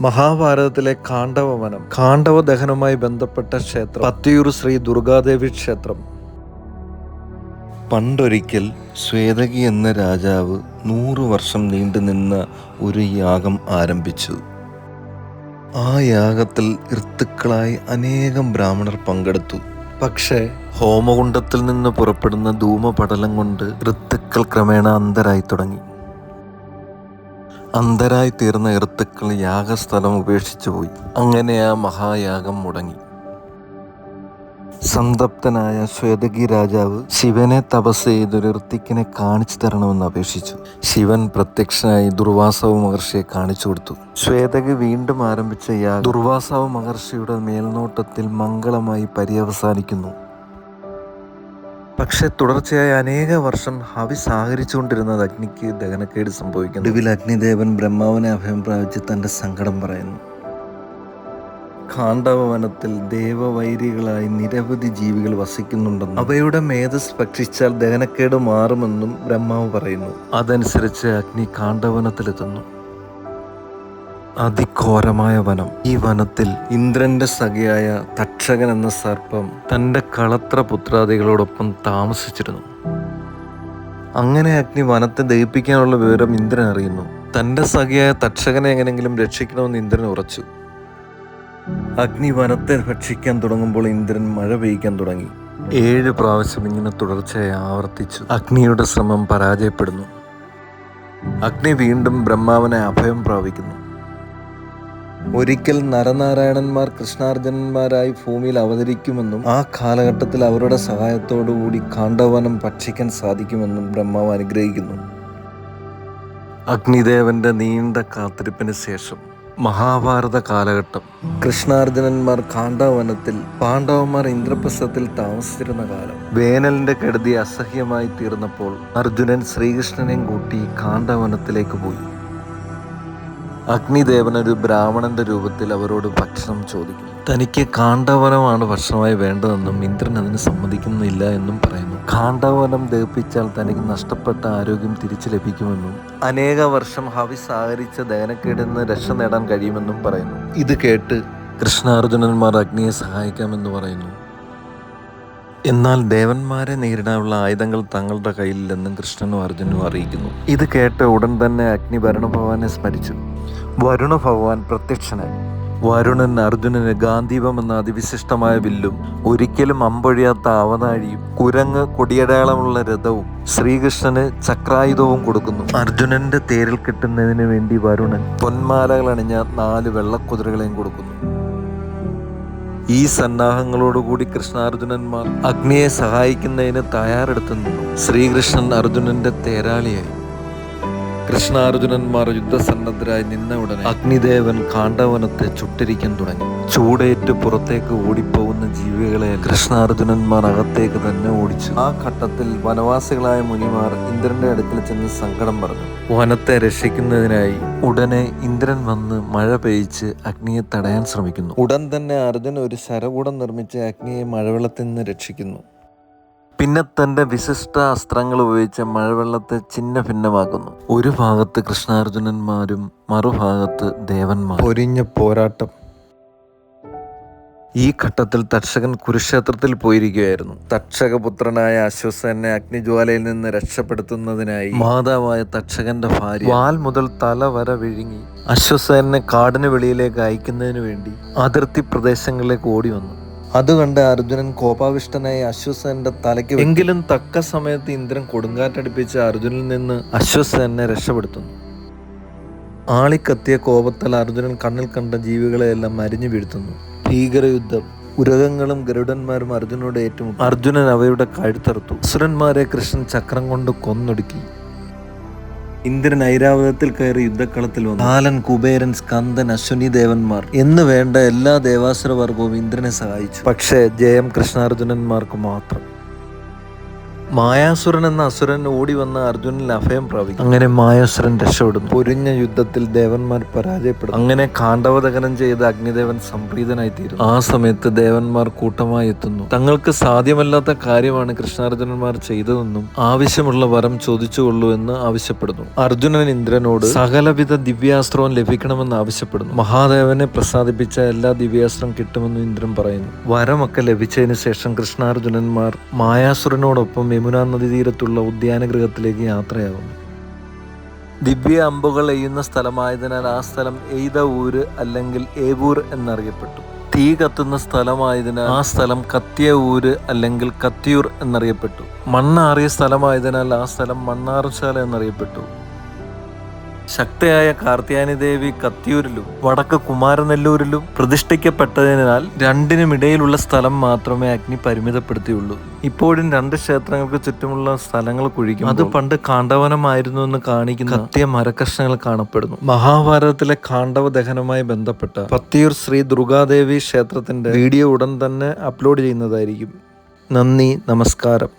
മഹാഭാരതത്തിലെ കാണ്ഡവ വനം കാണ്ഡവ ദഹനവുമായി ബന്ധപ്പെട്ട ക്ഷേത്രം പത്തിയൂർ ശ്രീ ദുർഗാദേവി ക്ഷേത്രം. പണ്ടൊരിക്കൽ ശ്വേതകി എന്ന രാജാവ് നൂറു വർഷം നീണ്ടുനിന്ന ഒരു യാഗം ആരംഭിച്ചു. ആ യാഗത്തിൽ ഋത്തുക്കളായി അനേകം ബ്രാഹ്മണർ പങ്കെടുത്തു. പക്ഷേ ഹോമകുണ്ടത്തിൽ നിന്ന് പുറപ്പെടുന്ന ധൂമപടലം കൊണ്ട് ഋത്തുക്കൾ ക്രമേണ അന്തരായി തുടങ്ങി. അന്തരായി തീർന്ന ഋത്തുക്കൾ യാഗസ്ഥലം ഉപേക്ഷിച്ചു പോയി. അങ്ങനെ ആ മഹായാഗം മുടങ്ങി. സന്തപ്തനായ ശ്വേതകി രാജാവ് ശിവനെ തപസ് ചെയ്തൊരു ഋത്തിക്കിനെ കാണിച്ചു തരണമെന്ന് അപേക്ഷിച്ചു. ശിവൻ പ്രത്യക്ഷനായി ദുർവാസവ മഹർഷിയെ കാണിച്ചു കൊടുത്തു. ശ്വേതകി വീണ്ടും ആരംഭിച്ച യാഗം ദുർവാസവ മഹർഷിയുടെ മേൽനോട്ടത്തിൽ മംഗളമായി പര്യവസാനിക്കുന്നു. പക്ഷെ തുടർച്ചയായി അനേക വർഷം ഹവി സഹകരിച്ചുകൊണ്ടിരുന്നത് അഗ്നിക്ക് ദഹനക്കേട് സംഭവിക്കുന്നു. ഒടുവിൽ അഗ്നിദേവൻ ബ്രഹ്മാവിനെ അഭയം പ്രാപിച്ച് തന്റെ സങ്കടം പറയുന്നു. കാണ്ഡവ വനത്തിൽ ദേവവൈരികളായി നിരവധി ജീവികൾ വസിക്കുന്നുണ്ടെന്നും അവയുടെ മേധസ് ഭക്ഷിച്ചാൽ ദഹനക്കേട് മാറുമെന്നും ബ്രഹ്മാവ് പറയുന്നു. അതനുസരിച്ച് അഗ്നി കാണ്ഡവനത്തിലെത്തുന്നു അതിഘോരമായ വനം. ഈ വനത്തിൽ ഇന്ദ്രന്റെ സഖിയായ തക്ഷകൻ എന്ന സർപ്പം തന്റെ കളത്ര പുത്രാദികളോടൊപ്പം താമസിച്ചിരുന്നു. അങ്ങനെ അഗ്നി വനത്തെ ദഹിപ്പിക്കാനുള്ള വിവരം ഇന്ദ്രൻ അറിയുന്നു. തന്റെ സഖിയായ തക്ഷകനെ എങ്ങനെങ്കിലും രക്ഷിക്കണമെന്ന് ഇന്ദ്രൻ ഉറച്ചു. അഗ്നി വനത്തെ ഭക്ഷിക്കാൻ തുടങ്ങുമ്പോൾ ഇന്ദ്രൻ മഴ പെയ്യ്ക്കാൻ തുടങ്ങി. ഏഴ് പ്രാവശ്യം ഇങ്ങനെ തുടർച്ചയായി ആവർത്തിച്ചു. അഗ്നിയുടെ ശ്രമം പരാജയപ്പെടുന്നു. അഗ്നി വീണ്ടും ബ്രഹ്മാവിനെ അഭയം പ്രാപിക്കുന്നു. ഒരിക്കൽ നരനാരായണന്മാർ കൃഷ്ണാർജുനന്മാരായി ഭൂമിയിൽ അവതരിക്കുമെന്നും ആ കാലഘട്ടത്തിൽ അവരുടെ സഹായത്തോടുകൂടി കാണ്ഡവനം ഭക്ഷിക്കാൻ സാധിക്കുമെന്നും ബ്രഹ്മാവ് അനുഗ്രഹിക്കുന്നു. അഗ്നിദേവന്റെ നീണ്ട കാത്തിരിപ്പിന് ശേഷം മഹാഭാരത കാലഘട്ടം. കൃഷ്ണാർജുനന്മാർ കാണ്ഡവനത്തിൽ പാണ്ഡവന്മാർ ഇന്ദ്രപ്രസ്ഥത്തിൽ താമസിച്ചിരുന്ന കാലം. വേനലിന്റെ കെടുതി അസഹ്യമായി തീർന്നപ്പോൾ അർജുനൻ ശ്രീകൃഷ്ണനെയും കൂട്ടി കാണ്ഡവനത്തിലേക്ക് പോയി. അഗ്നിദേവൻ ഒരു ബ്രാഹ്മണന്റെ രൂപത്തിൽ അവരോട് ഭക്ഷണം ചോദിക്കുന്നു. തനിക്ക് കാണ്ഡവനമാണ് ഭക്ഷണമായി വേണ്ടതെന്നും ഇന്ദ്രൻ അതിന് സമ്മതിക്കുന്നില്ല എന്നും പറയുന്നു. കാണ്ഡവനം ദഹിപ്പിച്ചാൽ തനിക്ക് നഷ്ടപ്പെട്ട ആരോഗ്യം തിരിച്ചു ലഭിക്കുമെന്നും അനേക വർഷം ഹവി സഹകരിച്ച ദഹനക്കേടിൽ നിന്ന് രക്ഷ നേടാൻ കഴിയുമെന്നും പറയുന്നു. ഇത് കേട്ട് കൃഷ്ണാർജുനന്മാർ അഗ്നിയെ സഹായിക്കാമെന്ന് പറയുന്നു. എന്നാൽ ദേവന്മാരെ നേരിടാനുള്ള ആയുധങ്ങൾ തങ്ങളുടെ കയ്യിലില്ലെന്നും കൃഷ്ണനും അർജുനും അറിയിക്കുന്നു. ഇത് കേട്ട ഉടൻ തന്നെ അഗ്നി വരുണഭഗവാനെ സ്മരിച്ചു. വരുണ ഭഗവാൻ പ്രത്യക്ഷനായി. വരുണൻ അർജുനന് ഗാന്ധീപം എന്ന അതിവിശിഷ്ടമായ വില്ലും ഒരിക്കലും അമ്പൊഴിയാത്ത അവതാഴിയും കുരങ്ങ് കൊടിയടയാളമുള്ള രഥവും ശ്രീകൃഷ്ണന് ചക്രായുധവും കൊടുക്കുന്നു. അർജുനന്റെ തേരിൽ കിട്ടുന്നതിന് വേണ്ടി വരുണൻ പൊന്മാലകൾ അണിഞ്ഞ നാല് വെള്ളക്കുതിരകളെയും കൊടുക്കുന്നു. ഈ സന്നാഹങ്ങളോടുകൂടി കൃഷ്ണാർജുനന്മാർ അഗ്നിയെ സഹായിക്കുന്നതിന് തയ്യാറെടുത്തു ശ്രീകൃഷ്ണൻ അർജുനന്റെ തേരാളിയായി. കൃഷ്ണാർജുനന്മാർ യുദ്ധസന്നദ്ധരായി നിന്ന ഉടനെ അഗ്നിദേവൻ കാണ്ഡവനത്തെ ചുട്ടിരിക്കാൻ തുടങ്ങി. ചൂടേറ്റ് പുറത്തേക്ക് ഓടിപ്പോകുന്ന ജീവികളെ കൃഷ്ണാർജുനന്മാർ അകത്തേക്ക് തന്നെ ഓടിച്ചു. ആ ഘട്ടത്തിൽ വനവാസികളായ മുനിമാർ ഇന്ദ്രന്റെ അടുക്കൽ ചെന്ന് സങ്കടം പറഞ്ഞു. വനത്തെ രക്ഷിക്കുന്നതിനായി ഉടനെ ഇന്ദ്രൻ വന്ന് മഴ പെയ്ച്ച് അഗ്നിയെ തടയാൻ ശ്രമിക്കുന്നു. ഉടൻ തന്നെ അർജുൻ ഒരു ശരകൂടം നിർമ്മിച്ച് അഗ്നിയെ മഴവെള്ളത്തിൽ നിന്ന് രക്ഷിക്കുന്നു. പിന്നെ തന്റെ വിശിഷ്ട അസ്ത്രങ്ങൾ ഉപയോഗിച്ച് മഴവെള്ളത്തെ ചിന്ന ഭിന്നമാക്കുന്നു ഒരു ഭാഗത്ത് കൃഷ്ണാർജുനന്മാരും മറുഭാഗത്ത് ദേവന്മാർ പൊരിഞ്ഞ പോരാട്ടം. ഈ ഘട്ടത്തിൽ തക്ഷകൻ കുരുക്ഷേത്രത്തിൽ പോയിരിക്കുകയായിരുന്നു. തക്ഷകപുത്രനായ അശ്വസനെ അഗ്നിജ്വാലയിൽ നിന്ന് രക്ഷപ്പെടുത്തുന്നതിനായി മാതാവായ തക്ഷകന്റെ ഭാര്യ വാൽ മുതൽ തല വര വിഴുങ്ങി അശ്വസേനെ കാടിന് വെളിയിലേക്ക് അയക്കുന്നതിന് വേണ്ടി അതിർത്തി പ്രദേശങ്ങളിലേക്ക് ഓടി വന്നു. അത് അർജുനൻ കോപാവിഷ്ടനായി അശ്വസേനന്റെ തലയ്ക്ക്. എങ്കിലും തക്ക സമയത്ത് ഇന്ദ്രൻ കൊടുങ്കാറ്റടിപ്പിച്ച് അർജുനിൽ നിന്ന് അശ്വസേനെ രക്ഷപ്പെടുത്തുന്നു. ആളിക്കത്തിയ കോപത്താൽ അർജുനൻ കണ്ണിൽ കണ്ട ജീവികളെയെല്ലാം മരിഞ്ഞു വീഴ്ത്തുന്നു. ഭീകരയുദ്ധം ഉരകങ്ങളും ഗരുഡന്മാരും അർജുനോട് ഏറ്റുമുട്ടി. അർജുനൻ അവയുടെ കഴുത്തറുത്തു അസുരന്മാരെ കൃഷ്ണൻ ചക്രം കൊണ്ട് കൊന്നൊടുക്കി. ഇന്ദ്രൻ ഐരാവതത്തിൽ കയറി യുദ്ധക്കളത്തിൽ വന്നു. ബാലൻ കുബേരൻ സ്കന്ദൻ അശ്വനി ദേവന്മാർ എന്ന് വേണ്ട എല്ലാ ദേവാസുര വർഗവും ഇന്ദ്രനെ സഹായിച്ചു. പക്ഷേ ജയം കൃഷ്ണാർജുനന്മാർക്ക് മാത്രം. മായാസുരൻ എന്ന അസുരൻ ഓടി വന്ന് അർജുനൻ അഭയം പ്രാപിക്കും. അങ്ങനെ മായാസുരൻ രക്ഷപ്പെടുന്നു പൊരിഞ്ഞ യുദ്ധത്തിൽ ദേവന്മാർ പരാജയപ്പെടും. അങ്ങനെ കാണ്ഡവദഹനം ചെയ്ത അഗ്നിദേവൻ സംപ്രീതനായി തീരും ആ സമയത്ത് ദേവന്മാർ കൂട്ടമായി എത്തുന്നു. തങ്ങൾക്ക് സാധ്യമല്ലാത്ത കാര്യമാണ് കൃഷ്ണാർജുനന്മാർ ചെയ്തതെന്നും ആവശ്യമുള്ള വരം ചോദിച്ചുകൊള്ളൂ എന്ന് ആവശ്യപ്പെടുന്നു. അർജുനൻ ഇന്ദ്രനോട് സകലവിധ ദിവ്യാസ്ത്രവും ലഭിക്കണമെന്ന് ആവശ്യപ്പെടുന്നു. മഹാദേവനെ പ്രസാദിപ്പിച്ച എല്ലാ ദിവ്യാസ്ത്രം കിട്ടുമെന്ന് ഇന്ദ്രൻ പറയുന്നു. വരമൊക്കെ ലഭിച്ചതിന് ശേഷം കൃഷ്ണാർജുനന്മാർ മായാസുരനോടൊപ്പം യമുനാ നദീതീരത്തുള്ള ഉദ്യാനഗൃഹത്തിലേക്ക് യാത്രയാകുന്നു. ദിവ്യ അമ്പുകൾ എയ്യുന്ന സ്ഥലമായതിനാൽ ആ സ്ഥലം എയ്ത ഊര് അല്ലെങ്കിൽ ഏവൂർ എന്നറിയപ്പെട്ടു. തീ കത്തുന്ന സ്ഥലമായതിനാൽ ആ സ്ഥലം കത്തിയ ഊര് അല്ലെങ്കിൽ കത്തിയൂർ എന്നറിയപ്പെട്ടു. മണ്ണാറിയ സ്ഥലമായതിനാൽ ആ സ്ഥലം മണ്ണാറുശാല എന്നറിയപ്പെട്ടു. ശക്തയായ കാർത്തിയാനി ദേവി കത്തിയൂരിലും വടക്ക് കുമാരനെല്ലൂരിലും പ്രതിഷ്ഠിക്കപ്പെട്ടതിനാൽ രണ്ടിനുമിടയിലുള്ള സ്ഥലം മാത്രമേ അഗ്നി പരിമിതപ്പെടുത്തിയുള്ളൂ. ഇപ്പോഴും രണ്ട് ക്ഷേത്രങ്ങൾക്ക് ചുറ്റുമുള്ള സ്ഥലങ്ങൾ കുഴിക്കും അത് പണ്ട് കാണ്ഡവനമായിരുന്നു എന്ന് കാണിക്കുന്ന കത്തിയ മരക്കഷ്ണങ്ങൾ കാണപ്പെടുന്നു. മഹാഭാരതത്തിലെ കാണ്ഡവ ദഹനവുമായി ബന്ധപ്പെട്ട പത്തിയൂർ ശ്രീ ദുർഗാദേവി ക്ഷേത്രത്തിന്റെ വീഡിയോ ഉടൻ തന്നെ അപ്ലോഡ് ചെയ്യുന്നതായിരിക്കും. നന്ദി നമസ്കാരം.